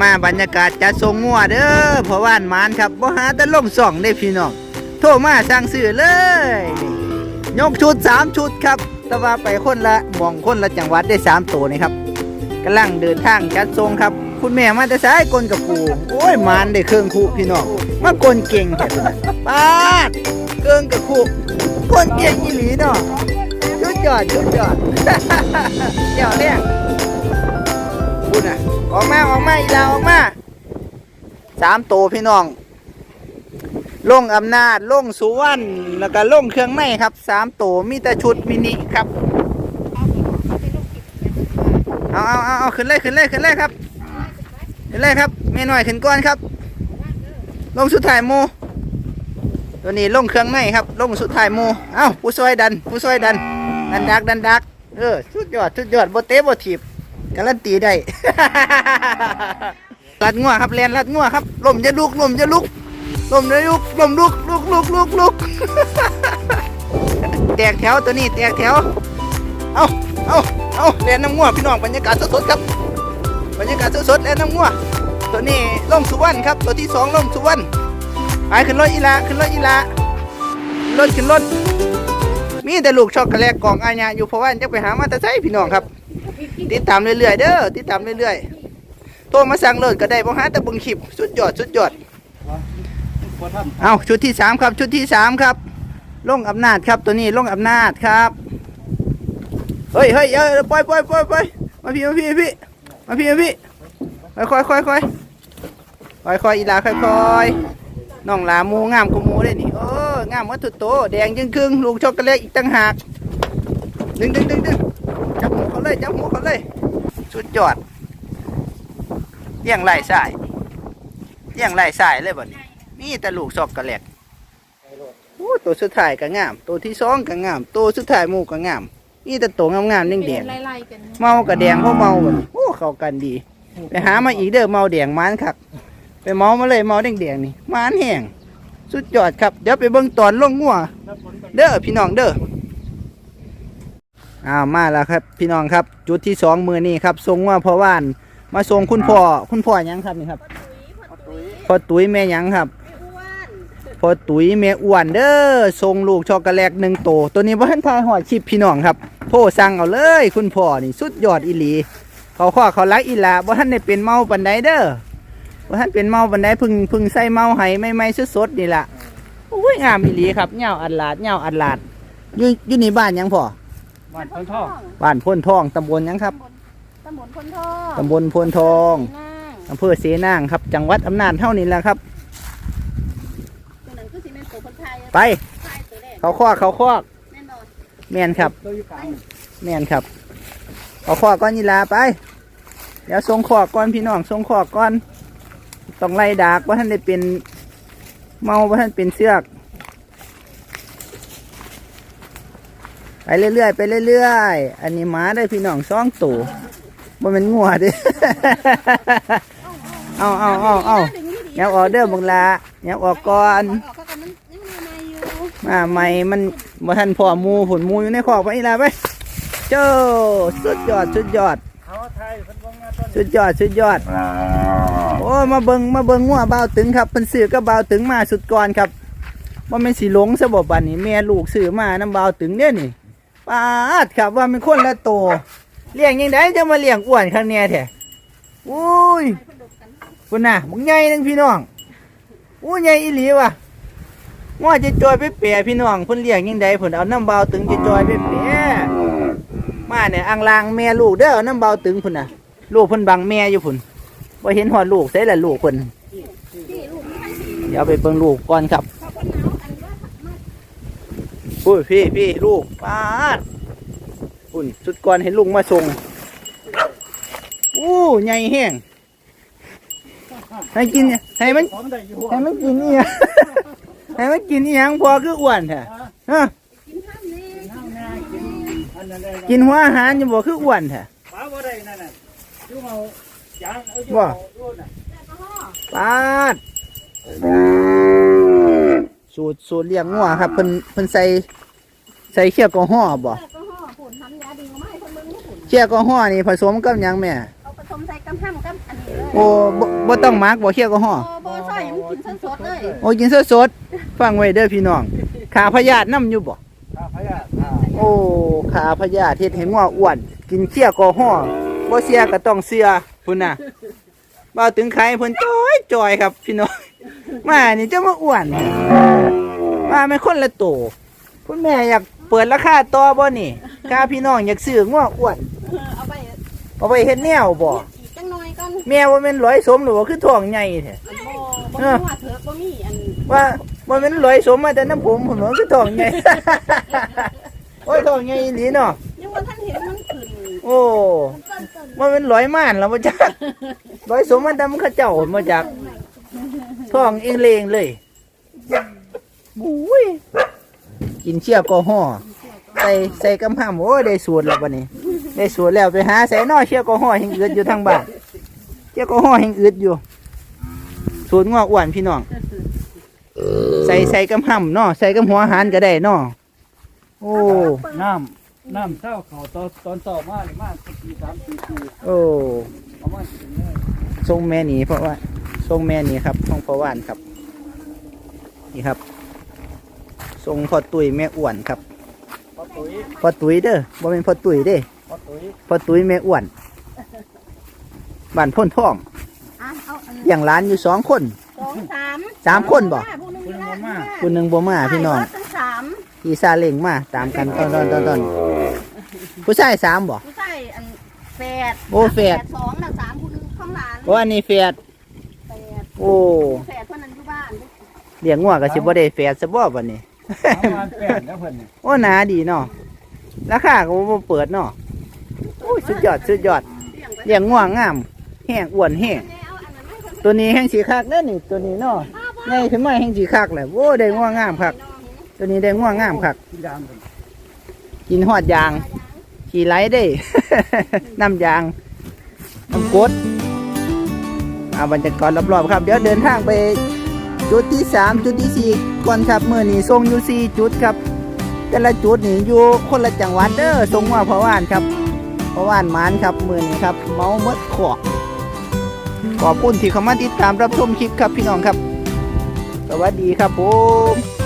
มาบรรยากาศจัดทรงงัวเด้อเพราะว่านมานครับบ่หาแต่ล่มส่องได้พี่น้องโทรมาสั่งซื้อเลยยกชุด 3 ชุดครับ แต่ว่าไปคนละหมองคนละจังหวัดได้3ตัวนี่ครับกำลังเดินทางจัดทรงครับ คุณแม่มาแต่สายกลกับปูโอ้ยมานได้เครื่องคู่พี่น้องมากลเก่งแค่นั้นปาดเครื่องกับคู่กลเก่งอีหลีเนาะชุดยอดชุดยอดเดี๋ยวเนี่ยพูดนะ ออกมาออกมาอีลาออกมาสามตัวพี่น้องลงอำนาจลงสุวรรณแล้วก็ลงเครื่องในครับสามตัวมีแต่ชุดมินิครับเอาเอาเอาเอาขึ้นเลยขึ้นเลยขึ้นเลยครับขึ้นเลยครับเมหน่อยขึ้นก้อนครับ ลงสุดท้ายโมตัวนี้ลงเครื่องในครับ ลงสุดท้ายโมเอ้าผู้ช่วยดัน ผู้ช่วยดันดันดักดันดักเออสุดยอดสุดยอดโบเตโบถีบ การันตีได้ ลัดงัวครับแลนลัดงัวครับลมจะลุกลมจะลุกลมจะลุกลมลุกลุกลุกลุกลุกแตกแถวตัวนี้แตกแถว เอาเอาเอาแลนน้ำงัวพี่น้องบรรยากาศสดๆครับ บรรยากาศสดๆแลนน้ำงัวตัวนี้ล่มสุวรรณครับ ตัวที่สองล่มสุวรรณไปขึ้นรถอีลาขึ้นรถอีลารถขึ้นรถมีแต่ลูกช็อกโกแลตกล่องอาญาอยู่เพราะว่าจะไปหามาแต่ใช้พี่น้องครับ ติดตามเรื่อยๆเด้อติดตามเรื่อยๆโทรมาสั่งเลยก็ได้บ่หาแต่เบิ่งคลิปสุดยอดสุดยอดเอาชุดที่สามครับ ชุดที่สามครับลงอำนาจครับตัวนี้ลงอำนาจครับเฮ้ยเฮ้ยเอ้ยปล่อยปล่อยปล่อยปล่อยมาพี่มาพี่มาพี่มาพี่มาพี่ค่อยค่อยค่อยค่อยค่อยค่อยอีหลาค่อยค่อยน้องหลาหมูงามกว่าหมูเลยนี่โอ้งามหมัทุกโตแดงจึงครึ่งลูกช็อกโกแลตอีกตั้งหากดึงดึงดึงดึงจับหัว เขาเลยจับหัวเขาเลย สุดยอดเลี้ยงไล่สายเลี้ยงไล่สายเลยบ่นี้นี่แต่ลูกซอกกระแหลกโอ้ตัวสุดท้ายก็งาม ตัวที่สองก็งาม ตัวสุดท้ายหมูก็งามนี่แต่ตัวงามๆแดงเป็นไล่ๆกันๆเมากับแดงเพราะเมาบ่นี้โอ้เข้ากันดี ไปหามาอีกเด้อเมาแดงมันคักไปเมามาเลยเมาแดงๆนี่มันแห้งสุดยอดครับ เดี๋ยวไปเบิ่งตอนลงงัว เด้อพี่น้องเด้อ อ้าวมาแล้วครับพี่น้องครับจุดที่สองมือนี่ครับทรงว่าพ่อว่านมาทรงคุณพ่อคุณพ่อหยังครับนี่ครับพ่อตุ้ยแม่หยังครับพ่อตุ้ยแม่อ้วนเด้อทรงลูกช็อกโกแลตหนึ่งโตวตัวนี้ว่าท่านทายหอดชิปพี่น้องครับโทรสั่งเอาเลย คุณพ่อนี่สุดยอดอีหลี เขาข้อเขารักอีหลาว่าท่านได้เป็นเมาปันไดเด้อว่าท่านเป็นเมาปันไดพึ่งพึ่งใส่เมาให้ไม่ไม่สดๆนี่ล่ะโอ้ยงามอีหลีครับเงาอัดลาดเงาอัดลาดอยู่อยู่ในบ้านหยังพ่อ บ้านต้นท่อบ้านพ้นทองตำบลหยังครับตำบลคนทอตำบลพลทองนั่งอำเภอเสนางครับ จังหวัดอำนาจเท่านี้แหละครับตัวนั้นคือสิเป็นตัวคนไทยไปไทยตัวแรกเขาคอกเขาคอกแน่นอนแมนครับตัวอยู่กลางแมนครับเขาคอกก้อนยีลาไป เดี๋ยวทรงคอกก้อนพี่น้องทรงคอกก้อนต้องไล่ดากว่าท่านได้เป็นเมาว่าท่านเป็นเสือก ไป เรื่อยๆไปเรื่อยๆ อันนี้หมาได้พี่น้องสองตัวบ่เป็นงัวด้เอาเอาเอาเอาดึงนี่ดีแนวออเดอร์บังลาแนวออกก่อนออกก็มันยังมีมาอยู่มาใหม่มันบ่ทันพอมูผลมูอยู่ในคอกไปอีลาไปเจ้าสุดยอดสุดยอดสุดยอดสุดยอด โอ้มาเบิงมาเบิงงัวเบาตึงครับเป็นซื้อก็เบาตึงมาสุดก่อนครับว่าเป็นสีหลงสบบบันนี่แม่ลูกซื้อมาน้ำเบาตึงเนี่ยนี่ ปาดครับว่าเป็นคนละโตเลี้ยงยังไงจะมาเลี้ยงอ้วนข้างเนี้ยแท้อุ้ยคุณน่ะมึงใหญ่นึงพี่น้องอู้ใหญ่อีหลีว่ะง้อจะจอยไปเปียพี่น้องเพิ่นเลี้ยงยังไงเพิ่นเอาน้ำเบาตึงจะจอยไปเปียมาเนี่ยอังลางแม่ลูกเด้อเอาน้ำเบาตึงพุ่นน่ะ ลูกเพิ่นบังแม่อยู่พุ่นว่าเห็นหอดลูกใส่ละลูกเพิ่นที่ลูกไม่ให้สีเดี๋ยวไปเบิ่งลูกก่อนครับ เขาคนหนาวอันว่ามา อุ้ยพี่พี่ลูกปาดอุ่นสุดก่อนให้ลุงมาส่งอู้ใหญ่แห้งให้กินให้มันพร้อมได้อยู่ให้มันกินเนี่ยให้มันกินนี่ยังพอคืออ้วนแท้ฮะกินข้าวนี่น้ำนากินอันนั้นได้กินหัวอาหารจะบอกคืออ้วนแท้ป้าบ่ได้นั่นน่ะอยู่เฮาจางเอาช่ว่าเฮาอยู่น่ะปาด สูตรสูตรเลี้ยงงัวครับเพิ่นเพิ่นใส่ใส่เขี้ยวกอห้อบ่แล้วก็ห่อผุนทำยาดีมาให้คนมึงนี่ผุนเขี้ยวกอห้อนี่ผสมกับหยังแม่เอาผสมมใส่กำห้ำกับอันนี้เลยโอ้บ่บ่ต้องมักบ่เคี่ยวก็ห่อโอ้บ่ซอยมันกินสดๆเลยโอ้กินสดๆฟังไว้เด้อพี่น้องขาพยาธินํอยู่บ่ข้าพยาข้าโอ้ขาพยาธิเฮ็ดให้งัวอ้วน กินเคี่ยวก็ห่อบ่เสียก็ต้องเชื่อพุ่นน่ะบ่ถึงใครเพิ่นจ้อยจอยครับพี่น้อง มานี่จะมาอ้วนมาไม่คนละโตคุณแม่อยากเปิดราคาต่อบ่นี่กาพี่น้องอยากซื้องัวอ้วนเออเอาไปเอาไปเฮ็ดแนวบ่อีกจังหน่อยก่อนแม่ว่าแม่นร้อยสมหรือว่าคือท้องใหญ่แท้อันบ่บ่มีว่าเถอะบ่มีอันว่าว่าแม่นร้อยสมมาแต่น้ำผมผมว่าคือท้องใหญ่โอ้ยท้องใหญ่อีหลีเนาะยังว่าท่านเห็นมันขึ้นโอ้ว่าแม่นร้อยม่านแล้วบ่จักร้อยสมมาแต่มันเขาเจ้ามาจาก ท้องเองเลงเลยบุ้ยกินเชียบก็ห่อใส่ใส่กำห้ามโอ้ยได้สูตรแล้วบัดนี้ ได้สูตรแล้วไปหาใส่นอเชียบก็ห่อแห่งอืดอยู่ทางบ้านเชียบก็ห่อแห่งอืดอยู่สูตรงอกอ้วนพี่น้องใส่ใส่กำห้ำเนาะใส่กำหัวอาหารก็ได้เนาะโอ้น้ำน้ำเศร้าเขาตอนตอนต่อมาเลยมาสักปีสามสี่ปีโอ้เอามาถึงเลยทรงแม่หนีเพราะว่า ทรงแม่หนีครับทรงพ่อว่านครับ นี่ครับ ทรงพ่อตุยแม่อ้วนครับพอตุ้ยพ่อตุยเด้อบ่เป็นพ่อตุยเด้พอตุ้ยพ่อตุยแม่อ้วนบ้านพ่นท่องอะเอาอันอย่างร้านอยู่สองคนสองสามสามคนบ่ผู้หนึงมีละคนหนึ่งบ่มาพี่น้องใช่รถทั้งสามขี่ซาเล้งมาตามกันตอนตอนตอนตอนผู้ชายสามบ่ผู้ชายอันแปดโอ้แฝดสองน่ะสามผู้หนึงข้างหลานโอ้อันนี้แฝดแปด โอ้แปดเท่านั้นอยู่บ้านเลี้ยงงัวก็สิบ่ได้แฝดซะบ่บัดนี้ประมาณแปดแล้วเพิ่นนี่โอ้หนาดีเนาะราคาก็บ่เปิดเนาะโอ้ยสุดยอดสุดยอดเลี้ยงไว้เลี้ยงง่วงงาม แห้งอ้วนแห้งแม่เอาอันนั้นให้เพิ่นตัวนี้แห้งสีคักเด้อนี่ตัวนี้เนาะใหญ่ขึ้นมาแห้งสีคักแหละโอ้ได้ง่วงงามคักตัวนี้ได้ง่วงงามคักที่ดามเพิ่นกินหอดยาง ขี่ไหลได้ น้ำยางน้ำกรด เอาบรรยากาศรอบๆครับ เดี๋ยวเดินทางไปจุดที่สามจุดที่สี่ก่อนครับเมื่อนี้ทรงอยู่สี่จุดครับ แต่ละจุดนี่อยู่คนละจังหวัดเด้อทรงว่าพะว่านครับพะว่านมานครับมือนี้ครับ เมาเมดขอกขอบคุณที่เข้ามาติดตามรับชมคลิปครับพี่น้องครับ สวัสดีครับผม